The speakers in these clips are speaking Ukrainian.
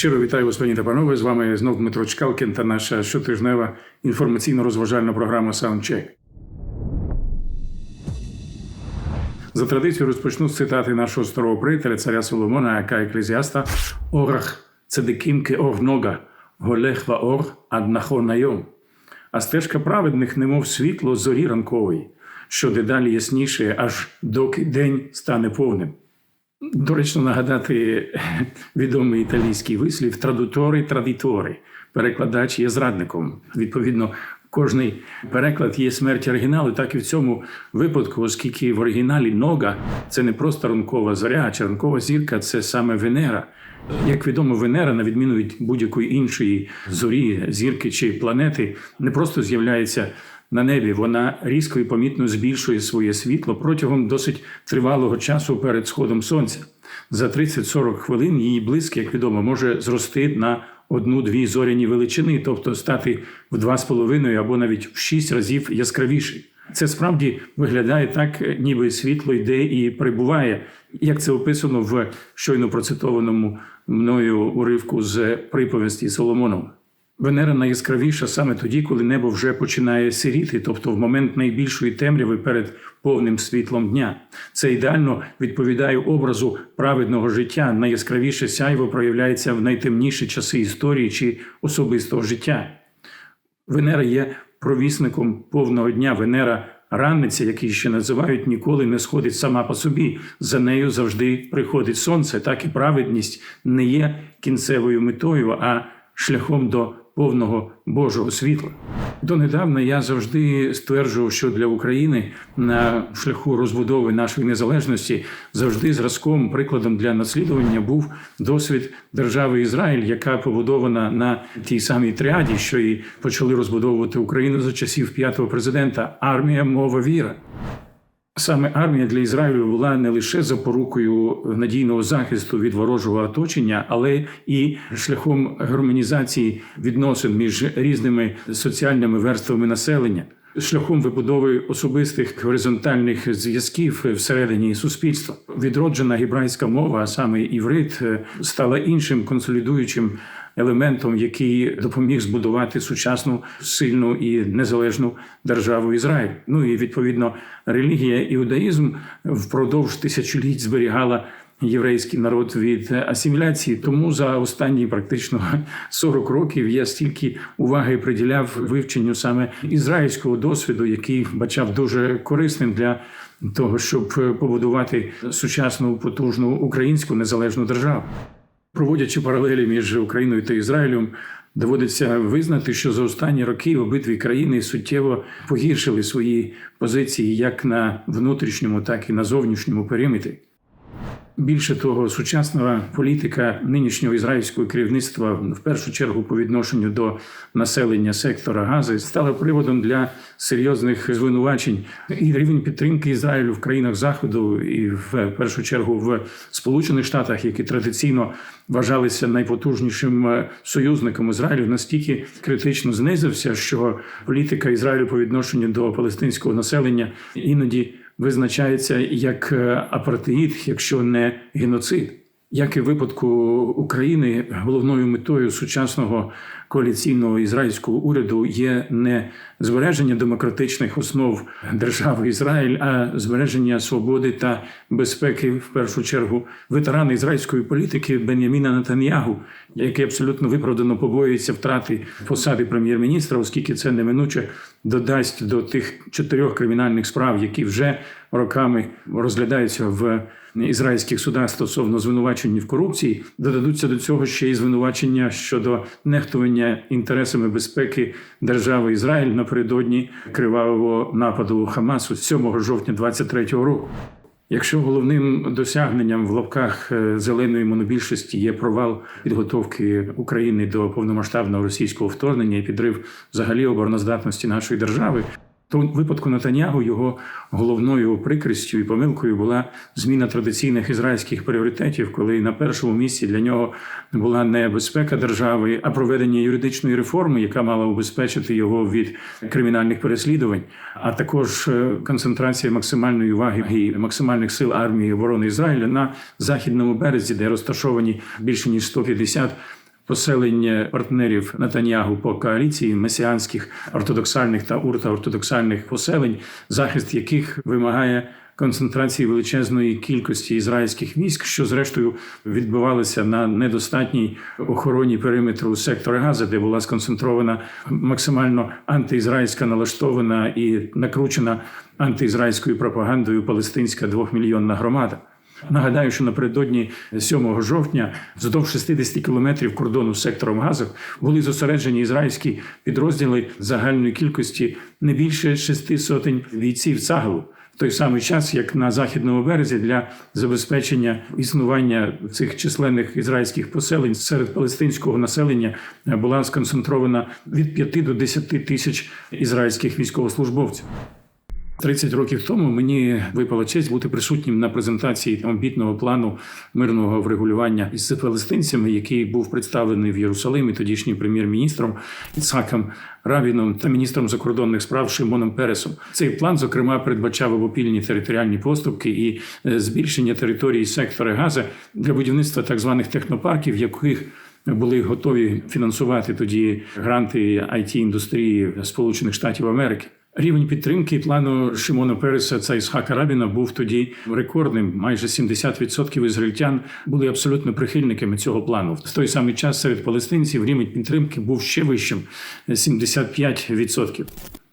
Щиро вітаю пані та панове. З вами знов Дмитро Чкалкін та наша щотижнева інформаційно-розважальна програма Soundcheck. За традицією розпочну з цитати нашого старого приятеля, царя Соломона, яка еклезіаста Орах цедекімки ор нога, голех ва ор ад нахор найом. А стежка праведних, немов світло зорі ранкової, що дедалі ясніше, аж доки день стане повним. Доречно нагадати відомий італійський вислів традутори традитори. Перекладач є зрадником. Відповідно, кожний переклад є смерть оригіналу. Так і в цьому випадку, оскільки в оригіналі нога це не просто ранкова зоря, а чи ранкова зірка це саме Венера. Як відомо, Венера, на відміну від будь-якої іншої зорі, зірки чи планети, не просто з'являється на небі. Вона різко і помітно збільшує своє світло протягом досить тривалого часу перед сходом сонця. За 30-40 хвилин її блиск, як відомо, може зрости на одну-дві зоряні величини, тобто стати в два з половиною або навіть в шість разів яскравіший. Це справді виглядає так, ніби світло йде і прибуває, як це описано в щойно процитованому мною уривку з приповісті Соломонова. Венера найяскравіша саме тоді, коли небо вже починає сиріти, тобто в момент найбільшої темряви перед повним світлом дня. Це ідеально відповідає образу праведного життя. Найяскравіше сяйво проявляється в найтемніші часи історії чи особистого життя. Венера є провісником повного дня. Венера ранниця, який ще називають, ніколи не сходить сама по собі. За нею завжди приходить сонце. Так і праведність не є кінцевою метою, а шляхом до повного Божого світла. Донедавна я завжди стверджував, що для України на шляху розбудови нашої незалежності завжди зразком, прикладом для наслідування був досвід держави Ізраїль, яка побудована на тій самій тріаді, що і почали розбудовувати Україну за часів п'ятого президента армія, мова, віра. Саме армія для Ізраїлю була не лише запорукою надійного захисту від ворожого оточення, але і шляхом гармонізації відносин між різними соціальними верствами населення, шляхом вибудови особистих горизонтальних зв'язків всередині суспільства. Відроджена гібрайська мова, а саме іврит, стала іншим консолідуючим елементом, який допоміг збудувати сучасну сильну і незалежну державу Ізраїль. Ну і відповідно релігія іудаїзм впродовж тисячоліть зберігала. Єврейський народ від асиміляції, тому за останні практично 40 років я стільки уваги приділяв вивченню саме ізраїльського досвіду, який бачав дуже корисним для того, щоб побудувати сучасну потужну українську незалежну державу. Проводячи паралелі між Україною та Ізраїлем, доводиться визнати, що за останні роки обидві країни суттєво погіршили свої позиції як на внутрішньому, так і на зовнішньому периметрі. Більше того, сучасна політика нинішнього ізраїльського керівництва, в першу чергу по відношенню до населення сектора Гази, стала приводом для серйозних звинувачень. І рівень підтримки Ізраїлю в країнах заходу, і в першу чергу в Сполучених Штатах, які традиційно вважалися найпотужнішим союзником Ізраїлю, настільки критично знизився, що політика Ізраїлю по відношенню до палестинського населення іноді визначається як апартеїд, якщо не геноцид. Як і в випадку України, головною метою сучасного коаліційного ізраїльського уряду є не збереження демократичних основ держави Ізраїль, а збереження свободи та безпеки, в першу чергу, ветерани ізраїльської політики Беняміна Натаньягу, який абсолютно виправдано побоюється втрати посади прем'єр-міністра, оскільки це неминуче додасть до тих чотирьох кримінальних справ, які вже роками розглядаються в ізраїльських судах стосовно звинувачень в корупції, додадуться до цього ще й звинувачення щодо нехтування інтересами безпеки держави Ізраїль напередодні кривавого нападу Хамасу 7 жовтня 23-го року. Якщо головним досягненням в лапках зеленої монобільшості є провал підготовки України до повномасштабного російського вторгнення і підрив взагалі обороноздатності нашої держави, то випадку Натанягу його головною прикрістю і помилкою була зміна традиційних ізраїльських пріоритетів, коли на першому місці для нього була не безпека держави, а проведення юридичної реформи, яка мала убезпечити його від кримінальних переслідувань, а також концентрація максимальної уваги і максимальних сил армії оборони Ізраїля на західному березі, де розташовані більше ніж 150 поселення партнерів Натаньягу по коаліції месіанських ортодоксальних та ультраортодоксальних поселень, захист яких вимагає концентрації величезної кількості ізраїльських військ, що зрештою відбувалося на недостатній охороні периметру сектора Газа, де була сконцентрована максимально антиізраїльська налаштована і накручена антиізраїльською пропагандою палестинська двохмільйонна громада. Нагадаю, що напередодні 7 жовтня вздовж 60 кілометрів кордону з сектором Газа були зосереджені ізраїльські підрозділи загальної кількості не більше шести сотень бійців цаглу. Той самий час, як на західному березі, для забезпечення існування цих численних ізраїльських поселень серед палестинського населення була сконцентрована від 5 до 10 тисяч ізраїльських військовослужбовців. 30 років тому мені випала честь бути присутнім на презентації амбітного плану мирного врегулювання із палестинцями, який був представлений в Єрусалимі тодішнім прем'єр-міністром Іцхаком Равіном та міністром закордонних справ Шимоном Пересом. Цей план, зокрема, передбачав обопільні територіальні поступки і е, збільшення території сектора Газа для будівництва так званих технопарків, яких були готові фінансувати тоді гранти it індустрії Сполучених Штатів Америки. Рівень підтримки плану Шимона Переса та Ісхака Рабіна був тоді рекордним. Майже 70% ізраїльтян були абсолютно прихильниками цього плану. В той самий час серед палестинців рівень підтримки був ще вищим 75%.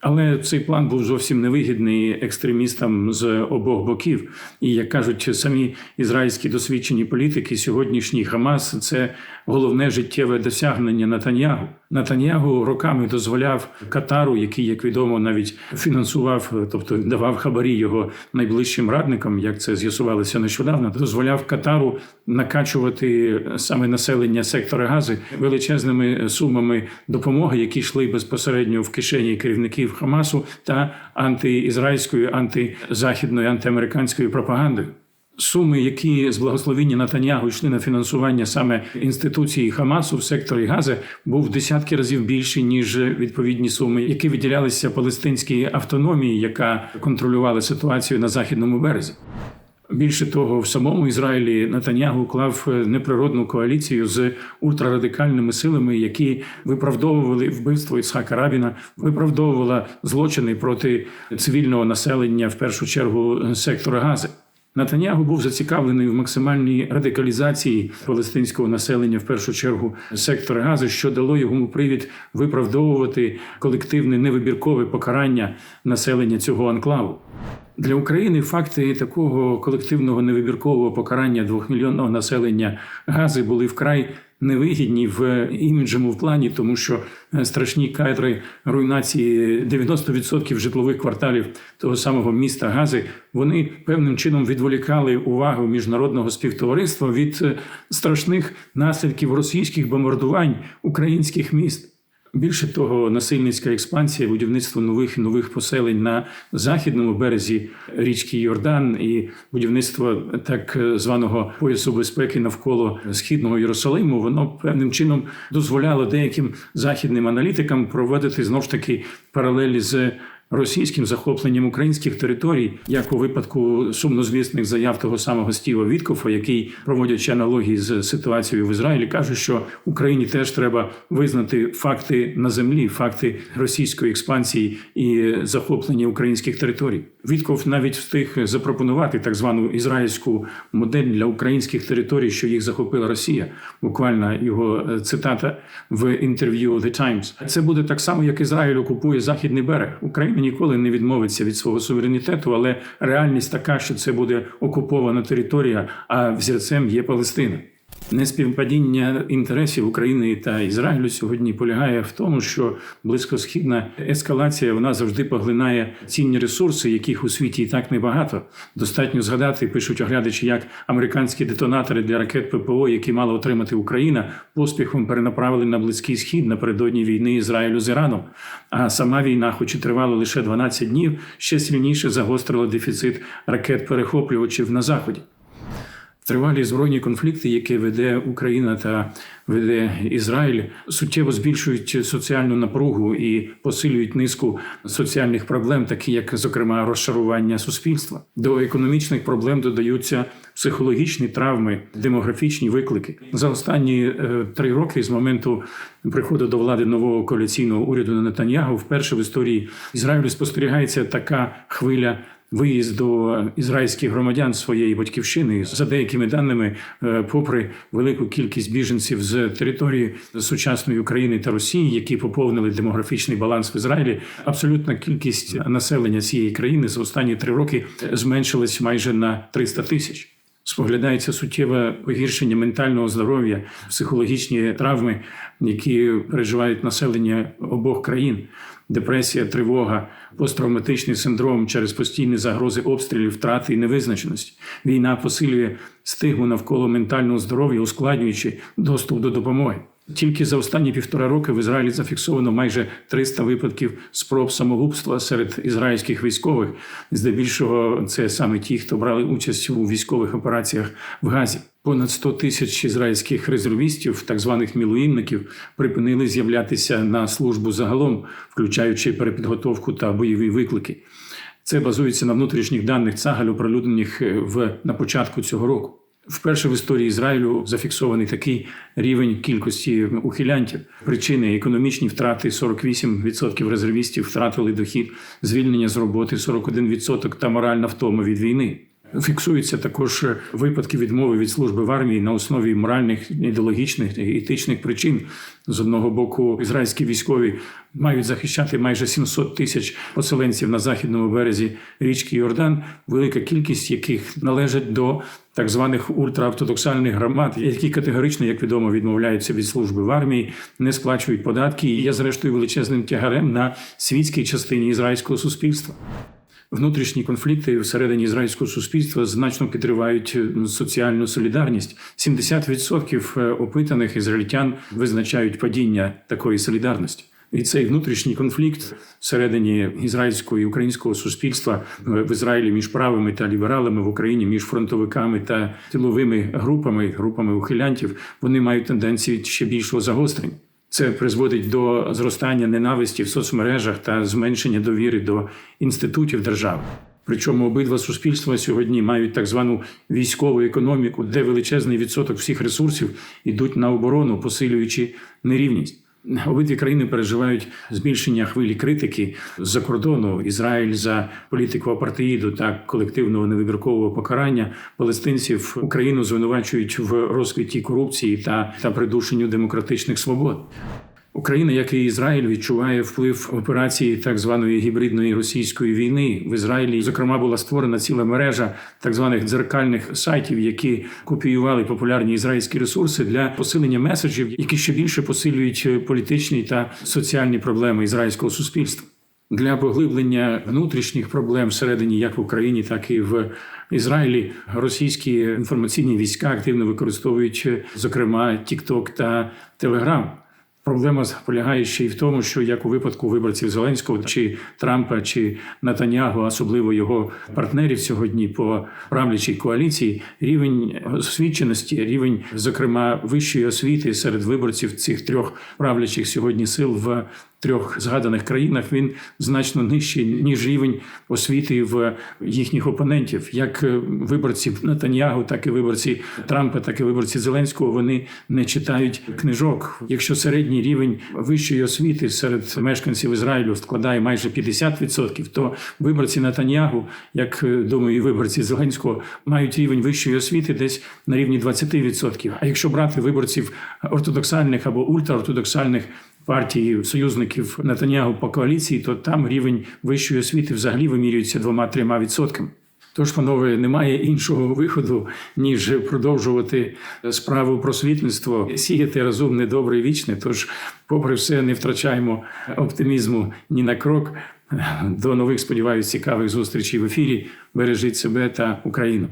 Але цей план був зовсім невигідний екстремістам з обох боків. І як кажуть самі ізраїльські досвідчені політики, сьогоднішній Хамас це головне життєве досягнення Натаньягу. Натаньягу роками дозволяв Катару, який, як відомо, навіть фінансував, тобто давав хабарі його найближчим радникам, як це з'ясувалося нещодавно, дозволяв Катару накачувати саме населення сектора Гази величезними сумами допомоги, які йшли безпосередньо в кишені керівників Хамасу та антиізраїльської, антизахідної, антиамериканської пропаганди. Суми, які з благословіння Натаньягу йшли на фінансування саме інституції Хамасу в секторі Гази, був в десятки разів більший ніж відповідні суми, які виділялися палестинській автономії, яка контролювала ситуацію на західному березі. Більше того, в самому Ізраїлі Натаньягу клав неприродну коаліцію з ультрарадикальними силами, які виправдовували вбивство Ісхака Рабіна, виправдовувала злочини проти цивільного населення, в першу чергу сектора Гази. Натанягу був зацікавлений в максимальній радикалізації палестинського населення, в першу чергу сектора Гази, що дало йому привід виправдовувати колективне невибіркове покарання населення цього анклаву. Для України факти такого колективного невибіркового покарання двохмільйонного населення Гази були вкрай невигідні в іміджому плані, тому що страшні кадри руйнації 90% житлових кварталів того самого міста Гази вони певним чином відволікали увагу міжнародного співтовариства від страшних наслідків російських бомбардувань українських міст. Більше того, насильницька експансія, будівництво нових і нових поселень на західному березі річки Йордан і будівництво так званого поясу безпеки навколо східного Єрусалиму, воно певним чином дозволяло деяким західним аналітикам проводити знов ж таки паралелі з російським захопленням українських територій, як у випадку сумнозвісних заяв того самого Стіва Віткофа, який проводячи аналогії з ситуацією в Ізраїлі, каже, що Україні теж треба визнати факти на землі, факти російської експансії і захоплення українських територій. Вітков навіть встиг запропонувати так звану ізраїльську модель для українських територій, що їх захопила Росія. Буквально його цитата в інтерв'ю The Times. Це буде так само, як Ізраїль окупує західний берег. Україна ніколи не відмовиться від свого суверенітету, але реальність така, що це буде окупована територія, а взірцем є Палестина. Неспівпадіння інтересів України та Ізраїлю сьогодні полягає в тому, що близькосхідна ескалація вона завжди поглинає цінні ресурси, яких у світі і так небагато. Достатньо згадати, пишуть оглядачі, як американські детонатори для ракет ППО, які мала отримати Україна, поспіхом перенаправили на близький схід напередодні війни Ізраїлю з Іраном. А сама війна, хоч і тривала лише 12 днів, ще сильніше загострила дефіцит ракет перехоплювачів на заході. Тривалі збройні конфлікти, які веде Україна та веде Ізраїль, суттєво збільшують соціальну напругу і посилюють низку соціальних проблем, такі як, зокрема, розшарування суспільства. До економічних проблем додаються психологічні травми, демографічні виклики. За останні е, три роки з моменту приходу до влади нового коаліційного уряду на Нетаньягу, вперше в історії Ізраїлю спостерігається така хвиля виїзду ізраїльських громадян своєї батьківщини за деякими даними, е, попри велику кількість біженців з території сучасної України та Росії, які поповнили демографічний баланс в Ізраїлі, абсолютна кількість населення цієї країни за останні три роки зменшилась майже на 300 тисяч. Споглядається суттєве погіршення ментального здоров'я, психологічні травми, які переживають населення обох країн, депресія, тривога, посттравматичний синдром через постійні загрози обстрілів, втрати і невизначеності. Війна посилює стигму навколо ментального здоров'я, ускладнюючи доступ до допомоги. Тільки за останні півтора роки в Ізраїлі зафіксовано майже 300 випадків спроб самогубства серед ізраїльських військових. Здебільшого це саме ті, хто брали участь у військових операціях в Газі. Понад 100 тисяч ізраїльських резервістів, так званих мілуїнників, припинили з'являтися на службу загалом, включаючи перепідготовку та бойові виклики. Це базується на внутрішніх даних Цагаль, оприлюднених в на початку цього року. Вперше в історії Ізраїлю зафіксований такий рівень кількості ухилянтів. Причини економічні втрати 48% резервістів втратили дохід, звільнення з роботи 41% та моральна втома від війни. Фіксуються також випадки відмови від служби в армії на основі моральних, ідеологічних і етичних причин. З одного боку, ізраїльські військові мають захищати майже 700 тисяч поселенців на західному березі річки Йордан, велика кількість яких належать до так званих ультраортодоксальних громад, які категорично, як відомо, відмовляються від служби в армії, не сплачують податки і є зрештою величезним тягарем на світській частині ізраїльського суспільства. Внутрішні конфлікти всередині ізраїльського суспільства значно підривають соціальну солідарність. 70% опитаних ізраїльтян визначають падіння такої солідарності. І цей внутрішній конфлікт всередині ізраїльського і українського суспільства в Ізраїлі між правими та лібералами в Україні, між фронтовиками та тиловими групами, групами ухилянтів, вони мають тенденції ще більшого загострення. Це призводить до зростання ненависті в соцмережах та зменшення довіри до інститутів держави. Причому обидва суспільства сьогодні мають так звану військову економіку, де величезний відсоток всіх ресурсів йдуть на оборону, посилюючи нерівність. Обидві країни переживають збільшення хвилі критики з-за кордону. Ізраїль за політику апартеїду та колективного невибіркового покарання палестинців Україну звинувачують в розквіті корупції та, та придушенню демократичних свобод. Україна, як і Ізраїль, відчуває вплив операції так званої гібридної російської війни в Ізраїлі. Зокрема, була створена ціла мережа так званих дзеркальних сайтів, які копіювали популярні ізраїльські ресурси для посилення меседжів, які ще більше посилюють політичні та соціальні проблеми ізраїльського суспільства. Для поглиблення внутрішніх проблем всередині, як в Україні, так і в Ізраїлі, російські інформаційні війська активно використовують, зокрема, TikTok та Telegram. Проблема полягає ще й в тому, що як у випадку виборців Зеленського чи Трампа чи Натаняго, особливо його партнерів сьогодні по правлячій коаліції, рівень освіченості, рівень, зокрема, вищої освіти серед виборців цих трьох правлячих сьогодні сил в трьох згаданих країнах він значно нижчий ніж рівень освіти в їхніх опонентів, як виборці Натаньягу, так і виборці Трампа, так і виборці Зеленського. Вони не читають книжок. Якщо середній рівень вищої освіти серед мешканців Ізраїлю складає майже 50%, то виборці Натаньягу, як думаю, і виборці Зеленського, мають рівень вищої освіти десь на рівні 20%. А якщо брати виборців ортодоксальних або ультраортодоксальних партії союзників Натанягу по коаліції, то там рівень вищої освіти взагалі вимірюється двома-трьома відсотками. Тож, панове, немає іншого виходу, ніж продовжувати справу просвітництво, сіяти розумне, добре і вічне. Тож, попри все, не втрачаємо оптимізму ні на крок. До нових сподіваюся, цікавих зустрічей в ефірі. Бережіть себе та Україну.